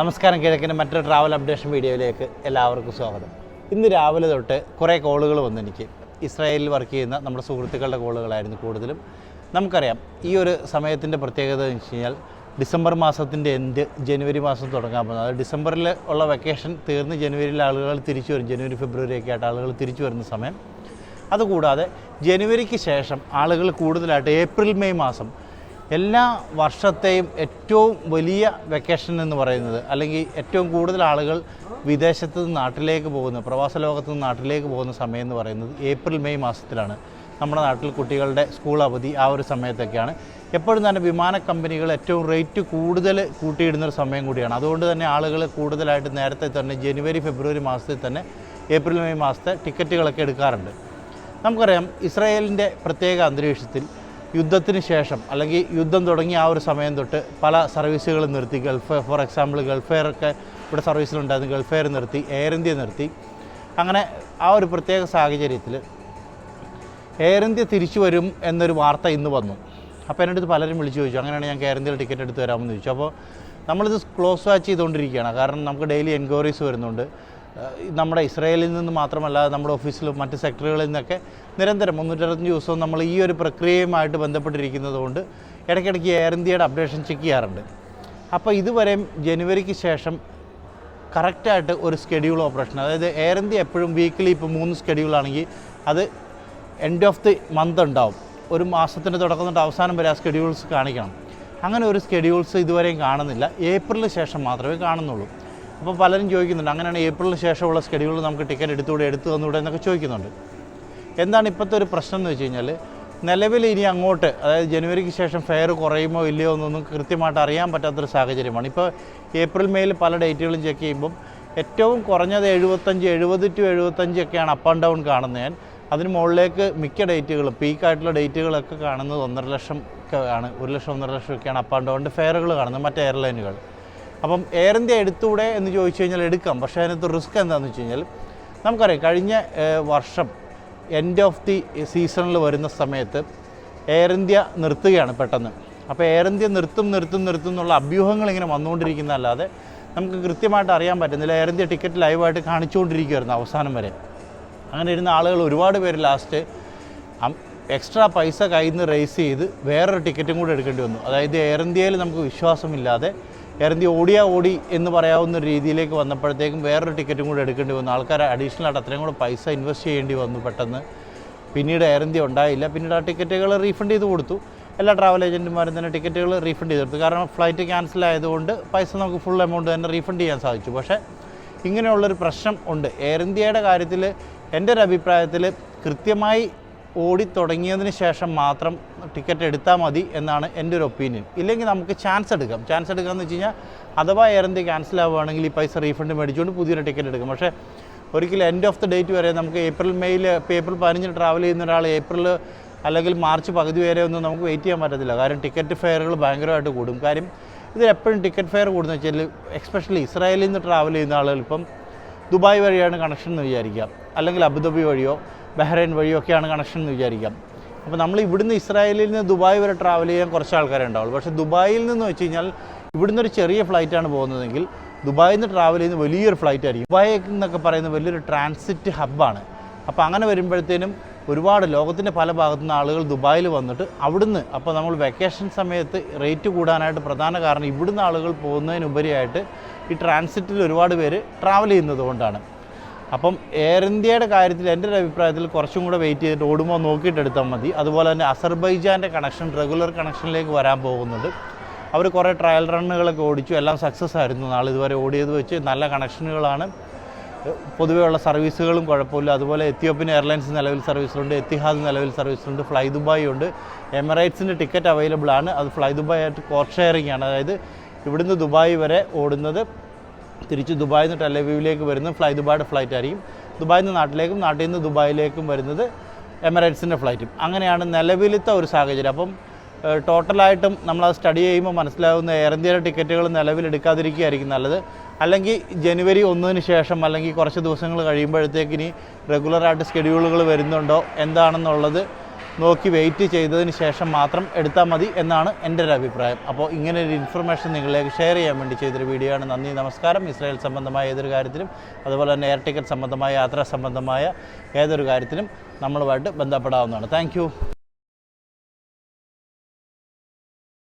നമസ്കാരം കിഴക്കിന്റെ മറ്റൊരു travel updation വീഡിയോയിലേക്ക് എല്ലാവർക്കും സ്വാഗതം. ഇന്ന് രാവിലെ തൊട്ട് കുറേ കോളുകൾ വന്നു എനിക്ക്. ഇസ്രായേലിൽ വർക്ക് ചെയ്യുന്ന നമ്മുടെ സുഹൃത്തുക്കളുടെ കോളുകളായിരുന്നു കൂടുതലും. നമുക്കറിയാം ഈ ഒരു സമയത്തിന്റെ പ്രത്യേകത എന്ന് വെച്ച് കഴിഞ്ഞാൽ ഡിസംബർ മാസത്തിന്റെ എൻഡ് ജനുവരി മാസം തുടങ്ങാൻ പോകുന്നത്. അത് ഡിസംബറിൽ ഉള്ള വെക്കേഷൻ തീർന്ന് ജനുവരിയിൽ ആളുകൾ തിരിച്ചു വരും. ജനുവരി ഫെബ്രുവരി ഒക്കെ ആയിട്ട് ആളുകൾ തിരിച്ചു വരുന്ന സമയം. അതുകൂടാതെ ജനുവരിക്ക് ശേഷം ആളുകൾ കൂടുതലായിട്ട് ഏപ്രിൽ മെയ് മാസം എല്ലാ വർഷത്തെയും ഏറ്റവും വലിയ വെക്കേഷൻ എന്ന് പറയുന്നത് അല്ലെങ്കിൽ ഏറ്റവും കൂടുതൽ ആളുകൾ വിദേശത്ത് നിന്ന് നാട്ടിലേക്ക് പോകുന്ന പ്രവാസ ലോകത്ത് നിന്ന് നാട്ടിലേക്ക് പോകുന്ന സമയം എന്ന് പറയുന്നത് ഏപ്രിൽ മെയ് മാസത്തിലാണ്. നമ്മുടെ നാട്ടിൽ കുട്ടികളുടെ സ്കൂൾ അവധി ആ ഒരു സമയത്തൊക്കെയാണ്. എപ്പോഴും തന്നെ വിമാന കമ്പനികൾ ഏറ്റവും റേറ്റ് കൂടുതൽ കൂട്ടിയിടുന്നൊരു സമയം കൂടിയാണ്. അതുകൊണ്ട് തന്നെ ആളുകൾ കൂടുതലായിട്ട് നേരത്തെ തന്നെ ജനുവരി ഫെബ്രുവരി മാസത്തിൽ തന്നെ ഏപ്രിൽ മെയ് മാസത്തെ ടിക്കറ്റുകളൊക്കെ എടുക്കാറുണ്ട്. നമുക്കറിയാം ഇസ്രായേലിന്റെ പ്രത്യേക അന്തരീക്ഷത്തിൽ യുദ്ധത്തിന് ശേഷം അല്ലെങ്കിൽ യുദ്ധം തുടങ്ങിയ ആ ഒരു സമയം തൊട്ട് പല സർവീസുകളും നിർത്തി. Gulf for example Gulf Air ഒക്കെ ഇവിടെ സർവീസിലുണ്ടായിരുന്നു. ഗൾഫ് എയർ നിർത്തി എയർ ഇന്ത്യ നിർത്തി. അങ്ങനെ ആ ഒരു പ്രത്യേക സാഹചര്യത്തിൽ എയർ ഇന്ത്യ തിരിച്ചു വരും എന്നൊരു വാർത്ത ഇന്ന് വന്നു. അപ്പോൾ എന്റെ അടുത്ത് പലരും വിളിച്ചു ചോദിച്ചു അങ്ങനെയാണ് ഞാൻ എയർ ഇന്ത്യയിൽ ടിക്കറ്റ് എടുത്ത് തരാമെന്ന് ചോദിച്ചു. അപ്പോൾ നമ്മളിത് ക്ലോസ് വാച്ച് ചെയ്തുകൊണ്ടിരിക്കുകയാണ്. കാരണം നമുക്ക് ഡെയിലി എൻക്വയറീസ് വരുന്നുണ്ട്. നമ്മുടെ ഇസ്രയേലിൽ നിന്ന് മാത്രമല്ല നമ്മുടെ ഓഫീസിലും മറ്റ് സെക്ടറുകളിൽ നിന്നൊക്കെ നിരന്തരം മുന്നൂറ്ററുപത്തഞ്ച് ദിവസവും നമ്മൾ ഈ ഒരു പ്രക്രിയയുമായിട്ട് ബന്ധപ്പെട്ടിരിക്കുന്നതുകൊണ്ട് ഇടയ്ക്കിടയ്ക്ക് എയർ ഇന്ത്യയുടെ അപ്ഡേഷൻ ചെക്ക് ചെയ്യാറുണ്ട്. അപ്പോൾ ഇതുവരെയും ജനുവരിക്ക് ശേഷം കറക്റ്റായിട്ട് ഒരു സ്കെഡ്യൂൾ ഓപ്പറേഷൻ അതായത് എയർ ഇന്ത്യ എപ്പോഴും വീക്കിലി ഇപ്പോൾ മൂന്ന് സ്കെഡ്യൂളാണെങ്കിൽ അത് എൻഡ് ഓഫ് ദി മന്ത് ഉണ്ടാവും. ഒരു മാസത്തിന്റെ തുടക്കം തൊട്ട് അവസാനം വരെ ആ സ്കെഡ്യൂൾസ് കാണിക്കണം. അങ്ങനെ ഒരു സ്കെഡ്യൂൾസ് ഇതുവരെയും കാണുന്നില്ല. ഏപ്രിലിന് ശേഷം മാത്രമേ കാണുന്നുള്ളൂ. അപ്പോൾ പലരും ചോദിക്കുന്നുണ്ട് അങ്ങനെയാണ് ഏപ്രിലിന് ശേഷമുള്ള സ്കെഡ്യൂളിൽ നമുക്ക് ടിക്കറ്റ് എടുത്തുകൂടെ എടുത്തു തന്നുകൂടെ എന്നൊക്കെ ചോദിക്കുന്നുണ്ട്. എന്താണ് ഇപ്പോഴത്തെ ഒരു പ്രശ്നം എന്ന് വെച്ച് കഴിഞ്ഞാൽ നിലവിൽ ഇനി അങ്ങോട്ട് അതായത് ജനുവരിക്ക് ശേഷം ഫെയർ കുറയുമോ ഇല്ലയോ എന്നൊന്നും കൃത്യമായിട്ട് അറിയാൻ പറ്റാത്തൊരു സാഹചര്യമാണ്. ഇപ്പോൾ ഏപ്രിൽ മെയിൽ പല ഡേറ്റുകളും ചെക്ക് ചെയ്യുമ്പം ഏറ്റവും കുറഞ്ഞത് എഴുപത്തഞ്ച് എഴുപത് ടു എഴുപത്തഞ്ച് ഒക്കെയാണ് അപ്പ് ആൻഡ് ഡൗൺ കാണുന്നത്. ഞാൻ അതിന് മുകളിലേക്ക് മിക്ക ഡേറ്റുകളും പീക്കായിട്ടുള്ള ഡേറ്റുകളൊക്കെ കാണുന്നത് ഒന്നര ലക്ഷം ആണ് ഒരു ലക്ഷം ഒന്നര ലക്ഷം ഒക്കെയാണ് അപ്പ് ആൻഡ് ഡൗണിന്റെ ഫെയറുകൾ കാണുന്നത് മറ്റ് എയർലൈനുകൾ അപ്പം എയർ ഇന്ത്യ എടുത്തൂടെ എന്ന് ചോദിച്ചു കഴിഞ്ഞാൽ എടുക്കാം. പക്ഷേ അതിനകത്ത് റിസ്ക് എന്താണെന്ന് വെച്ച് കഴിഞ്ഞാൽ നമുക്കറിയാം കഴിഞ്ഞ വർഷം എൻഡ് ഓഫ് ദി സീസണിൽ വരുന്ന സമയത്ത് എയർ ഇന്ത്യ നിർത്തുകയാണ് പെട്ടെന്ന്. അപ്പോൾ എയർ ഇന്ത്യ നിർത്തും നിർത്തും നിർത്തും എന്നുള്ള അഭ്യൂഹങ്ങൾ ഇങ്ങനെ വന്നുകൊണ്ടിരിക്കുന്നതല്ലാതെ നമുക്ക് കൃത്യമായിട്ട് അറിയാൻ പറ്റുന്നില്ല. എയർ ഇന്ത്യ ടിക്കറ്റ് ലൈവായിട്ട് കാണിച്ചുകൊണ്ടിരിക്കുകയായിരുന്നു അവസാനം വരെ. അങ്ങനെ ഇരുന്ന ആളുകൾ ഒരുപാട് പേര് ലാസ്റ്റ് എക്സ്ട്രാ പൈസ കയ്യിൽ നിന്ന് റേസ് ചെയ്ത് വേറൊരു ടിക്കറ്റും കൂടെ എടുക്കേണ്ടി വന്നു. അതായത് എയർ ഇന്ത്യയിൽ നമുക്ക് വിശ്വാസമില്ലാതെ എയർ ഓടിയാ ഓടി എന്ന് പറയാവുന്ന ഒരു രീതിയിലേക്ക് വന്നപ്പോഴത്തേക്കും വേറൊരു ടിക്കറ്റും കൂടെ എടുക്കേണ്ടി വന്നു. ആൾക്കാർ അഡീഷണൽ ആയിട്ട് അത്രയും കൂടെ പൈസ ഇൻവെസ്റ്റ് ചെയ്യേണ്ടി വന്നു പെട്ടെന്ന്. പിന്നീട് എയർ ഉണ്ടായില്ല. പിന്നീട് ആ ടിക്കറ്റുകൾ റീഫണ്ട് ചെയ്ത് കൊടുത്തു. എല്ലാ ട്രാവൽ ഏജന്റുമാരും തന്നെ ടിക്കറ്റുകൾ റീഫണ്ട് ചെയ്ത് കൊടുത്തു. കാരണം ഫ്ലൈറ്റ് ക്യാൻസൽ ആയതുകൊണ്ട് പൈസ നമുക്ക് ഫുൾ എമൗണ്ട് തന്നെ റീഫണ്ട് ചെയ്യാൻ സാധിച്ചു. പക്ഷേ ഇങ്ങനെയുള്ളൊരു പ്രശ്നം ഉണ്ട്. എയർ ഇന്ത്യയുടെ കാര്യത്തിൽ എന്റെ ഒരു അഭിപ്രായത്തിൽ കൃത്യമായി ഓടി തുടങ്ങിയതിന് ശേഷം മാത്രം ടിക്കറ്റ് എടുത്താൽ മതി എന്നാണ് എന്റെ ഒരു ഒപ്പീനിയൻ. ഇല്ലെങ്കിൽ നമുക്ക് ചാൻസ് എടുക്കാം. ചാൻസ് എടുക്കാമെന്ന് വെച്ച് കഴിഞ്ഞാൽ അഥവാ എയർ ഇന്ത്യ ക്യാൻസൽ ആവുകയാണെങ്കിൽ ഈ പൈസ റീഫണ്ട് മേടിച്ചുകൊണ്ട് പുതിയൊരു ടിക്കറ്റ് എടുക്കും. പക്ഷേ ഒരിക്കലും എൻഡ് ഓഫ് ദി ഡേറ്റ് വരെ നമുക്ക് ഏപ്രിൽ മെയ്യിൽ ഇപ്പോൾ ഏപ്രിൽ പതിനഞ്ചിന് ട്രാവൽ ചെയ്യുന്ന ഒരാൾ ഏപ്രിൽ അല്ലെങ്കിൽ മാർച്ച് പകുതി വരെ ഒന്നും നമുക്ക് വെയിറ്റ് ചെയ്യാൻ പറ്റത്തില്ല. കാരണം ടിക്കറ്റ് ഫെയറുകൾ ഭയങ്കരമായിട്ട് കൂടും. കാര്യം ഇതിലെപ്പോഴും ടിക്കറ്റ് ഫെയർ കൂടുന്ന വെച്ചാൽ എക്സ്പെഷ്യലി ഇസ്രായേലിൽ നിന്ന് ട്രാവൽ ചെയ്യുന്ന ആളുകൾ ഇപ്പം ദുബായ് വഴിയാണ് കണക്ഷൻ എന്ന് വിചാരിക്കാം അല്ലെങ്കിൽ അബുദാബി വഴിയോ ബഹ്റൈൻ വഴിയോ ഒക്കെയാണ് കണക്ഷൻ എന്ന് വിചാരിക്കാം അപ്പോൾ നമ്മൾ ഇവിടുന്ന് ഇസ്രായേലിൽ നിന്ന് ദുബായ് വരെ ട്രാവൽ ചെയ്യാൻ കുറച്ച് ആൾക്കാരെ ഉണ്ടാവുള്ളൂ. പക്ഷേ ദുബായിൽ നിന്ന് വെച്ച് കഴിഞ്ഞാൽ ഇവിടുന്ന് ഒരു ചെറിയ ഫ്ലൈറ്റാണ് പോകുന്നതെങ്കിൽ ദുബായിൽ നിന്ന് ട്രാവൽ ചെയ്യുന്ന വലിയൊരു ഫ്ലൈറ്റ് ആയിരിക്കും. ദുബായ് എന്നൊക്കെ പറയുന്ന വലിയൊരു ട്രാൻസിറ്റ് ഹബ്ബാണ് അപ്പോൾ അങ്ങനെ വരുമ്പോഴത്തേനും ഒരുപാട് ലോകത്തിന്റെ പല ഭാഗത്തു നിന്ന് ആളുകൾ ദുബായിൽ വന്നിട്ട് അവിടുന്ന് അപ്പോൾ നമ്മൾ വെക്കേഷൻ സമയത്ത് റേറ്റ് കൂടാനായിട്ട് പ്രധാന കാരണം ഇവിടുന്ന് ആളുകൾ പോകുന്നതിനുപരിയായിട്ട് ഈ ട്രാൻസിറ്റിൽ ഒരുപാട് പേര് ട്രാവൽ ചെയ്യുന്നത് കൊണ്ടാണ്. അപ്പം എയർ ഇന്ത്യയുടെ കാര്യത്തിൽ എന്റെ ഒരു അഭിപ്രായത്തിൽ കുറച്ചും കൂടെ വെയിറ്റ് ചെയ്തിട്ട് ഓടുമോ നോക്കിയിട്ട് എടുത്താൽ മതി. അതുപോലെ തന്നെ അസർബൈജാന്റെ കണക്ഷൻ റെഗുലർ കണക്ഷനിലേക്ക് വരാൻ പോകുന്നുണ്ട്. അവർ കുറേ ട്രയൽ റണ്ണുകളൊക്കെ ഓടിച്ചു. എല്ലാം സക്സസ് ആയിരുന്നു. നാളിതുവരെ ഓടിയത് വെച്ച് നല്ല കണക്ഷനുകളാണ് പൊതുവേ ഉള്ള സർവീസുകളും കുഴപ്പമില്ല. അതുപോലെ എത്യോപ്യൻ എയർലൈൻസ് നിലവിൽ സർവീസുണ്ട് എത്തിഹാദ് നിലവിൽ സർവീസുണ്ട് ഫ്ലൈ ദുബായ് ഉണ്ട്. എമിറേറ്റ്സിന്റെ ടിക്കറ്റ് അവൈലബിൾ ആണ്. അത് ഫ്ലൈ ദുബായ് ആയിട്ട് കോർ ഷെയറിംഗ് ആണ്. അതായത് ഇവിടുന്ന് ദുബായ് വരെ ഓടുന്നത് തിരിച്ച് ദുബായിൽ നിന്ന് ടെലവീവിലേക്ക് വരുന്നത് ഫ്ലൈ ദുബായുടെ ഫ്ലൈറ്റ് ആയിരിക്കും. ദുബായിൽ നിന്ന് നാട്ടിലേക്കും നാട്ടിൽ നിന്ന് ദുബായിലേക്കും വരുന്നത് എമിറേറ്റ്സിന്റെ ഫ്ലൈറ്റും അങ്ങനെയാണ് നിലവിലത്തെ ഒരു സാഹചര്യം. അപ്പം ഏഹ്, നമ്മൾ ആ സ്റ്റഡി ചെയ്യുമ്പോൾ മനസ്സിലാവുന്ന എയർ ഇന്ത്യയുടെ ടിക്കറ്റുകൾ നിലവിലെടുക്കാതിരിക്കുകയായിരിക്കും നല്ലത്. അല്ലെങ്കിൽ ജനുവരി ഒന്നിന് ശേഷം അല്ലെങ്കിൽ കുറച്ച് ദിവസങ്ങൾ കഴിയുമ്പോഴത്തേക്ക് ഇനി റെഗുലറായിട്ട് സ്കെഡ്യൂളുകൾ വരുന്നുണ്ടോ എന്താണെന്നുള്ളത് നോക്കി വെയിറ്റ് ചെയ്തതിന് ശേഷം മാത്രം എടുത്താൽ മതി എന്നാണ് എന്റെ ഒരു അഭിപ്രായം. അപ്പോൾ ഇങ്ങനെ ഒരു ഇൻഫർമേഷൻ നിങ്ങളിലേക്ക് ഷെയർ ചെയ്യാൻ വേണ്ടി ചെയ്തൊരു വീഡിയോ ആണ്. നന്ദി നമസ്കാരം. ഇസ്രായേൽ സംബന്ധമായ ഏതൊരു കാര്യത്തിലും അതുപോലെ തന്നെ എയർ ടിക്കറ്റ് സംബന്ധമായ യാത്രാ സംബന്ധമായ ഏതൊരു കാര്യത്തിലും നമ്മളുമായിട്ട് ബന്ധപ്പെടാവുന്നതാണ്. താങ്ക്